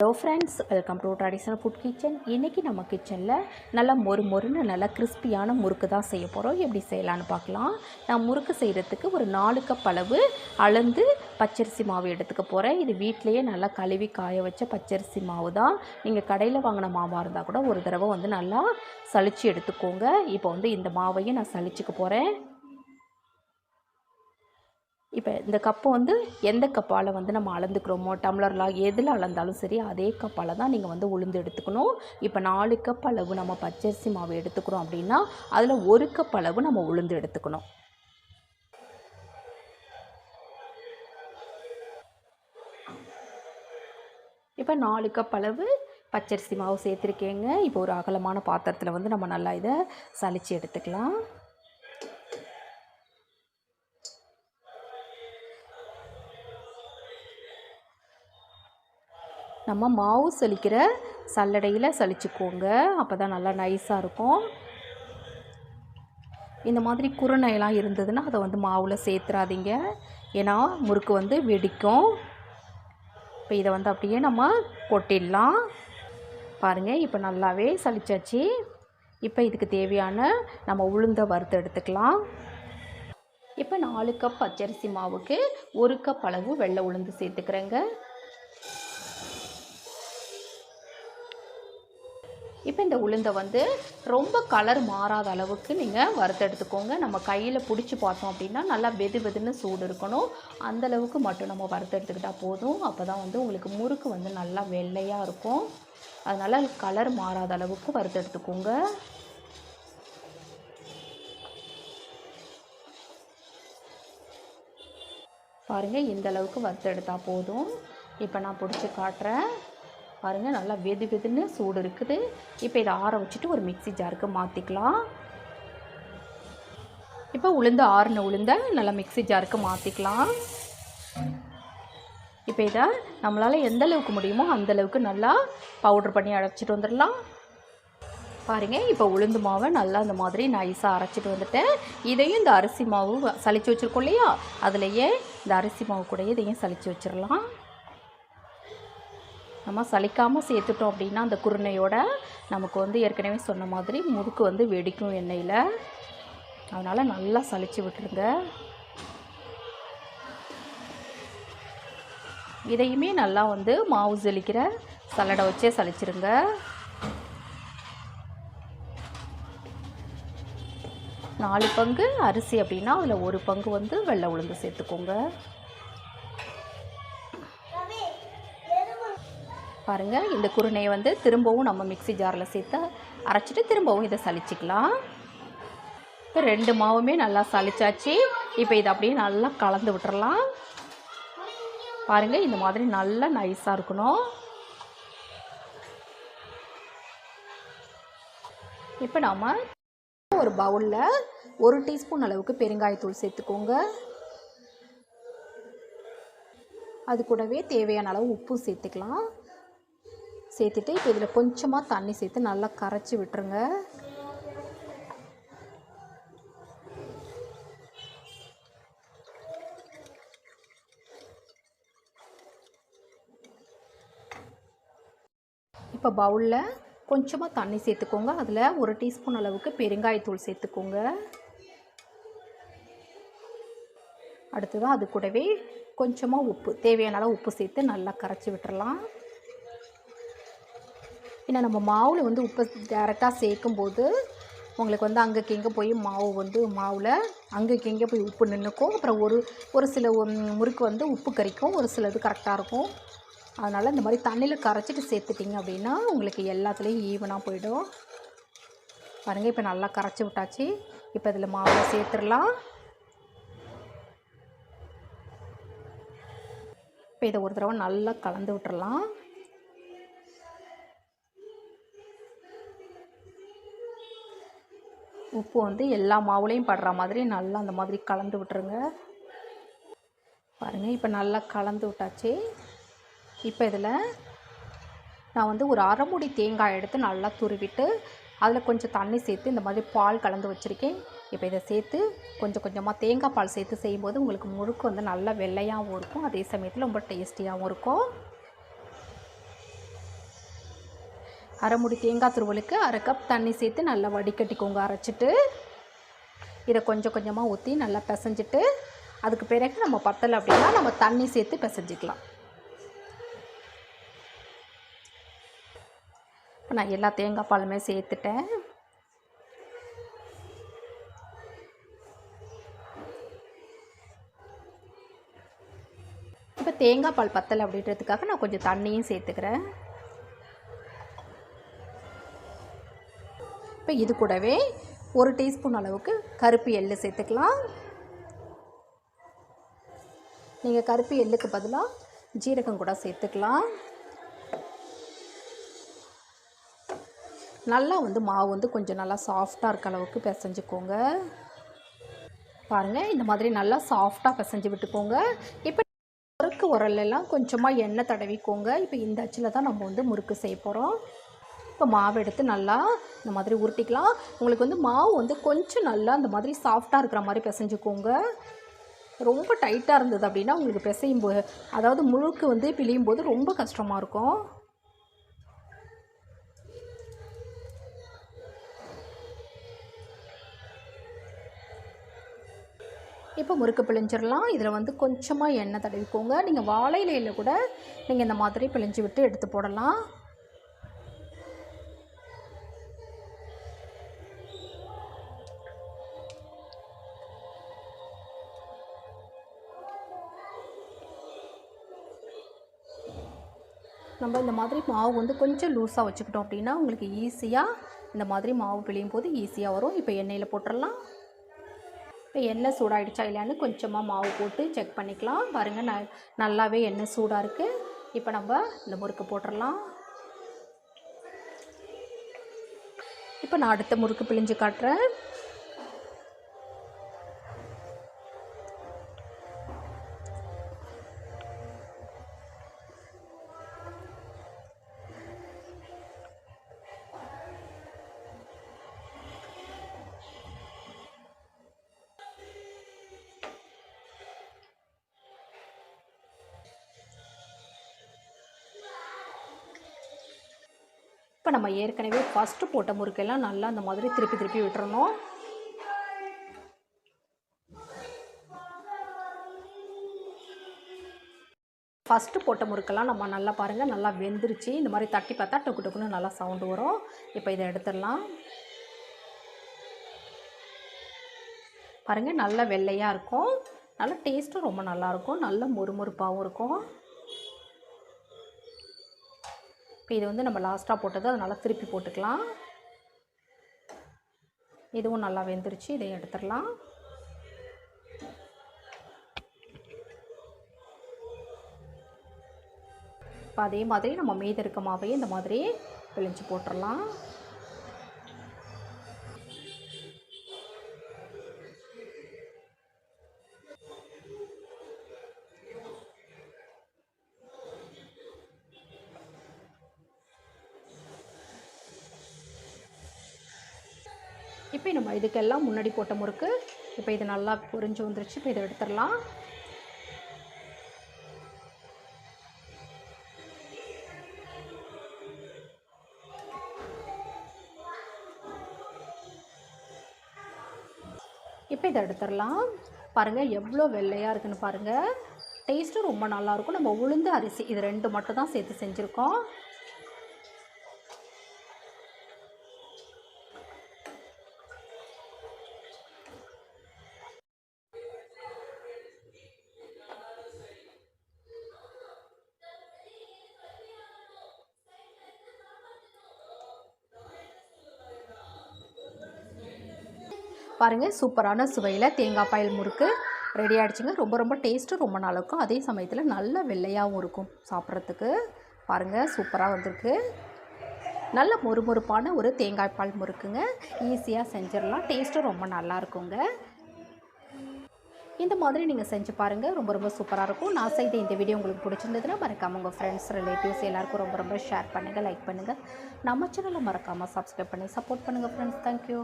Hello friends welcome to traditional food kitchen இன்றைக்கி நம்ம கிச்சனில் நல்லா மொறு மொறுன்னு நல்லா கிறிஸ்பியான முறுக்கு தான் செய்ய போகிறோம் எப்படி செய்யலான்னு பார்க்கலாம். நான் முறுக்கு செய்கிறதுக்கு ஒரு நாலு கப் அளவு அளந்து பச்சரிசி மாவு எடுத்துக்க போகிறேன் இது வீட்டிலையே நல்லா கழுவி காய வச்ச பச்சரிசி மாவு தான். நீங்கள் கடையில் வாங்கின மாவாக இருந்தால் கூட ஒரு தடவை வந்து நல்லா சளிச்சு எடுத்துக்கோங்க. இப்போ வந்து இந்த மாவையும் நான் சளிச்சுக்க போகிறேன் இப்போ இந்த கப்பு வந்து எந்த கப்பால் வந்து நம்ம அளந்துக்கிறோமோ டம்ளரில் எதில் அளந்தாலும் சரி அதே கப்பால் தான் நீங்கள் வந்து உளுந்து எடுத்துக்கணும். இப்போ நாலு கப் அளவு நம்ம பச்சரிசி மாவு எடுத்துக்கிறோம் அப்படின்னா அதில் ஒரு கப் அளவு நம்ம உளுந்து எடுத்துக்கணும். இப்போ நாலு கப் அளவு பச்சரிசி மாவு சேர்த்துருக்கேங்க. இப்போ ஒரு அகலமான பாத்திரத்தில் வந்து நம்ம நல்லா இதை சலித்து எடுத்துக்கலாம். நம்ம மாவு சலிக்கிற சல்லடையில் சலிச்சுக்கோங்க அப்போ தான் நல்லா நைஸாக இருக்கும். இந்த மாதிரி குறுநையெல்லாம் இருந்ததுன்னா அதை வந்து மாவில் சேர்த்துறாதீங்க. ஏன்னா முறுக்கு வந்து வெடிக்கும். இப்போ இதை வந்து அப்படியே நம்ம கொட்டிடலாம். பாருங்கள் இப்போ நல்லாவே சலிச்சாச்சு இப்போ இதுக்கு தேவையான நம்ம உளுந்த வறுத்து எடுத்துக்கலாம். இப்போ நாலு கப் பச்சரிசி மாவுக்கு ஒரு கப் அளவு வெள்ளை உளுந்து சேர்த்துக்கிறேங்க. இப்போ இந்த உளுந்தை வந்து ரொம்ப கலர் மாறாத அளவுக்கு நீங்கள் வறுத்தெடுத்துக்கோங்க நம்ம கையில் பிடிச்சி பார்த்தோம் அப்படின்னா நல்லா வெது வெதுன்னு சூடு இருக்கணும். அந்த அளவுக்கு மட்டும் நம்ம வறுத்தெடுத்துக்கிட்டால் போதும். அப்போ தான் வந்து உங்களுக்கு முறுக்கு வந்து நல்லா வெள்ளையாக இருக்கும். அதனால் கலர் மாறாத அளவுக்கு வறுத்தெடுத்துக்கோங்க பாருங்கள் இந்த அளவுக்கு வறுத்தெடுத்தால் போதும். இப்போ நான் பிடிச்சி காட்டுறேன். பாருங்கள் நல்லா வெது வெதுன்னு சூடு இருக்குது. இப்போ இதை ஆற வச்சுட்டு ஒரு மிக்சி ஜாருக்கு மாற்றிக்கலாம் இப்போ உளுந்து ஆறுன உளுந்த நல்லா மிக்சி ஜாருக்கு மாற்றிக்கலாம் இப்போ இதை நம்மளால் எந்த அளவுக்கு முடியுமோ அந்தளவுக்கு நல்லா பவுட்ரு பண்ணி அரைச்சிட்டு வந்துடலாம். பாருங்கள் இப்போ உளுந்து மாவை நல்லா இந்த மாதிரி நைஸாக அரைச்சிட்டு வந்துட்டேன். இதையும் இந்த அரிசி மாவு சளிச்சு வச்சுருக்கோம் இல்லையா? அதுலேயே இந்த அரிசி மாவு கூட இதையும் சளிச்சு வச்சிடலாம். நம்ம சலிக்காமல் சேர்த்துட்டோம் அப்படின்னா அந்த குருணையோட நமக்கு வந்து ஏற்கனவே சொன்ன மாதிரி முறுக்கு வந்து வெடிக்கும் எண்ணெயில். அதனால் நல்லா சளிச்சு விட்டுருங்க. இதையுமே நல்லா வந்து மாவு ஜலிக்கிற சல்லடை வச்சே சலிச்சிருங்க. நாலு பங்கு அரிசி அப்படின்னா அதில் ஒரு பங்கு வந்து வெள்ளை உளுந்து சேர்த்துக்கோங்க. பாருங்கள் இந்த குருணையை வந்து திரும்பவும் நம்ம மிக்சி ஜாரில் சேர்த்து அரைச்சிட்டு திரும்பவும் இதை சலிச்சிக்கலாம் இப்போ ரெண்டு மாவுமே நல்லா சளிச்சாச்சு. இப்போ இதை அப்படியே நல்லா கலந்து விட்டுறலாம். பாருங்கள் இந்த மாதிரி நல்லா நைஸாக இருக்கணும். இப்போ நாம் ஒரு பவுலில் ஒரு டீஸ்பூன் அளவுக்கு பெருங்காயத்தூள் சேர்த்துக்கோங்க. அது கூடவே தேவையான அளவு உப்பு சேர்த்துக்கலாம். சேர்த்துட்டு இப்போ இதில் கொஞ்சமாக தண்ணி சேர்த்து நல்லா கரைச்சி விட்டுருங்க. இப்போ பவுலில் கொஞ்சமாக தண்ணி சேர்த்துக்கோங்க. அதில் ஒரு டீஸ்பூன் அளவுக்கு பெருங்காயத்தூள் சேர்த்துக்கோங்க. அடுத்ததாக அது கூடவே கொஞ்சமாக உப்பு தேவையான அளவு உப்பு சேர்த்து நல்லா கரைச்சி விட்டுறலாம். ஏன்னா நம்ம மாவில் வந்து உப்பு டேரெக்டாக சேர்க்கும்போது உங்களுக்கு வந்து அங்கே எங்கே போய் மாவு வந்து மாவில் அங்கே எங்கே போய் உப்பு நின்றுக்கும் அப்புறம் ஒரு ஒரு சில முறுக்கு வந்து உப்பு கறிக்கும் ஒரு சில இது கரெக்டாக இருக்கும். அதனால் இந்த மாதிரி தண்ணியில் கரைச்சிட்டு சேர்த்துட்டிங்க அப்படின்னா உங்களுக்கு எல்லாத்துலேயும் ஈவனாக போயிடும். பாருங்கள் இப்போ நல்லா கரைச்சி விட்டாச்சு. இப்போ இதில் மாவில் சேர்த்துடலாம். இப்போ இதை ஒரு தடவை நல்லா கலந்து விட்டுறலாம். உப்பு வந்து எல்லா மாவுலேயும் படுற மாதிரி நல்லா அந்த மாதிரி கலந்து விட்டுருங்க. பாருங்கள் இப்போ நல்லா கலந்து விட்டாச்சு. இப்போ இதில் நான் வந்து ஒரு அரைமுடி தேங்காய் எடுத்து நல்லா துருவிட்டு அதில் கொஞ்சம் தண்ணி சேர்த்து இந்த மாதிரி பால் கலந்து வச்சுருக்கேன். இப்போ இதை சேர்த்து கொஞ்சம் கொஞ்சமாக தேங்காய் பால் சேர்த்து செய்யும்போது உங்களுக்கு முறுக்கு வந்து நல்லா வெள்ளையாகவும் இருக்கும் அதே சமயத்தில் ரொம்ப டேஸ்டியாகவும் இருக்கும். அரை முடி தேங்காய் துருவலுக்கு அரை கப் தண்ணி சேர்த்து நல்லா வடிகட்டிக்கோங்க. அரைச்சிட்டு இதை கொஞ்சம் கொஞ்சமாக ஊற்றி நல்லா பிசைஞ்சிட்டு அதுக்கு பிறகு நம்ம பத்தலை அப்படின்னா நம்ம தண்ணி சேர்த்து பிசைஞ்சிக்கலாம். இப்போ நான் எல்லா தேங்காய் பாலுமே சேர்த்துட்டேன். இப்போ தேங்காய் பால் பத்தலை அப்படின்றதுக்காக நான் கொஞ்சம் தண்ணியும் சேர்த்துக்கிறேன். இப்போ இது கூடவே ஒரு டீஸ்பூன் அளவுக்கு கருப்பு எள்ளு சேர்த்துக்கலாம். நீங்கள் கருப்பு எள்ளுக்கு பதிலாக ஜீரகம் கூட சேர்த்துக்கலாம். நல்லா வந்து மாவு வந்து கொஞ்சம் நல்லா சாஃப்டாக இருக்க அளவுக்கு பிசைஞ்சுக்கோங்க. பாருங்கள் இந்த மாதிரி நல்லா சாஃப்டாக பிசைஞ்சு விட்டுக்கோங்க. இப்போ முறுக்கு உரலெல்லாம் கொஞ்சமாக எண்ணெய் தடவிக்கோங்க. இப்போ இந்த அச்சில் தான் நம்ம வந்து முறுக்கு செய்ய போகிறோம் இப்போ மாவு எடுத்து நல்லா இந்த மாதிரி உருட்டிக்கலாம். உங்களுக்கு வந்து மாவு வந்து கொஞ்சம் நல்லா இந்த மாதிரி சாஃப்டாக இருக்கிற மாதிரி பிசைஞ்சுக்கோங்க. ரொம்ப டைட்டாக இருந்தது அப்படின்னா உங்களுக்கு பிசையும் போது அதாவது முழுக்கு வந்து பிழியும் போது ரொம்ப கஷ்டமாக இருக்கும். இப்போ முறுக்கு பிழிஞ்சிடலாம். இதில் வந்து கொஞ்சமாக எண்ணெய் தடவிக்கோங்க. நீங்கள் வாழை இலையில் கூட நீங்கள் இந்த மாதிரி பிழிஞ்சு விட்டு எடுத்து போடலாம். நம்ம இந்த மாதிரி மாவு வந்து கொஞ்சம் லூஸாக வச்சுக்கிட்டோம் அப்படின்னா உங்களுக்கு ஈஸியாக இந்த மாதிரி மாவு பிழியும் போது ஈஸியாக வரும். இப்போ எண்ணெயில் போட்டுடலாம் இப்போ எண்ணெய் சூடாயிடுச்சா இல்லையான்னு கொஞ்சமாக மாவு போட்டு செக் பண்ணிக்கலாம். பாருங்கள் ந நல்லாவே எண்ணெய் சூடாக இருக்குது இப்போ நம்ம இந்த முறுக்கு போட்டுடலாம் இப்போ நான் அடுத்த முறுக்கு பிழிஞ்சு காட்டுறேன். இப்போ நம்ம ஏற்கனவே ஃபஸ்ட்டு போட்ட முறுக்கெல்லாம் நல்லா அந்த மாதிரி திருப்பி திருப்பி விட்டுறணும். ஃபஸ்ட்டு போட்ட முறுக்கெல்லாம் நம்ம நல்லா பாருங்கள் நல்லா வெந்துருச்சு. இந்த மாதிரி தட்டி பார்த்தா டொக்கு டொக்குன்னு நல்லா சவுண்டு வரும். இப்போ இதை எடுத்துடலாம். பாருங்கள் நல்லா வெள்ளையாக இருக்கும். நல்லா டேஸ்ட்டும் ரொம்ப நல்லாயிருக்கும் நல்ல மொறுமொறுப்பாகவும் இருக்கும். இப்போ இது வந்து நம்ம லாஸ்ட்டாக போட்டது அதனால் திருப்பி போட்டுக்கலாம். இதுவும் நல்லா வெந்துருச்சு இதை எடுத்துடலாம். இப்போ அதே மாதிரி நம்ம மீதி இருக்க மாவையும் இந்த மாதிரி பிழிஞ்சு போட்டுடலாம். இப்போ நம்ம இதுக்கெல்லாம் முன்னாடி போட்ட முறுக்கு இப்போ இது நல்லா பொறிஞ்சு வந்துருச்சு இப்போ இதை எடுத்துடலாம். இப்போ இதை எடுத்துடலாம். பாருங்கள் எவ்வளோ வெள்ளையாக இருக்குன்னு பாருங்கள் டேஸ்ட்டும் ரொம்ப நல்லாயிருக்கும் நம்ம உளுந்து அரிசி இது ரெண்டு மட்டும் தான் சேர்த்து செஞ்சுருக்கோம். பாருங்கள் சூப்பரான சுவையில் தேங்காய் பாயில் முறுக்கு ரெடி ஆகிடுச்சிங்க ரொம்ப ரொம்ப டேஸ்ட்டு ரொம்ப நல்லா இருக்கும் அதே சமயத்தில் நல்ல வெள்ளையாகவும் இருக்கும் சாப்பிட்றதுக்கு. பாருங்கள் சூப்பராக வந்திருக்கு. நல்ல மொறுமொறுப்பான ஒரு தேங்காய் பால் முறுக்குங்க. ஈஸியாக செஞ்சிடலாம். டேஸ்ட்டும் ரொம்ப நல்லா இருக்குங்க. இந்த மாதிரி நீங்கள் செஞ்சு பாருங்கள் ரொம்ப ரொம்ப சூப்பராக இருக்கும். நான் செய்த இந்த வீடியோ உங்களுக்கு பிடிச்சிருந்ததுன்னா மறக்காமல் உங்கள் ஃப்ரெண்ட்ஸ் ரிலேட்டிவ்ஸ் எல்லாருக்கும் ரொம்ப ரொம்ப ஷேர் பண்ணுங்கள் லைக் பண்ணுங்கள் நம்ம சேனலை மறக்காமல் சப்ஸ்கிரைப் பண்ணி சப்போர்ட் பண்ணுங்கள் ஃப்ரெண்ட்ஸ் தேங்க்யூ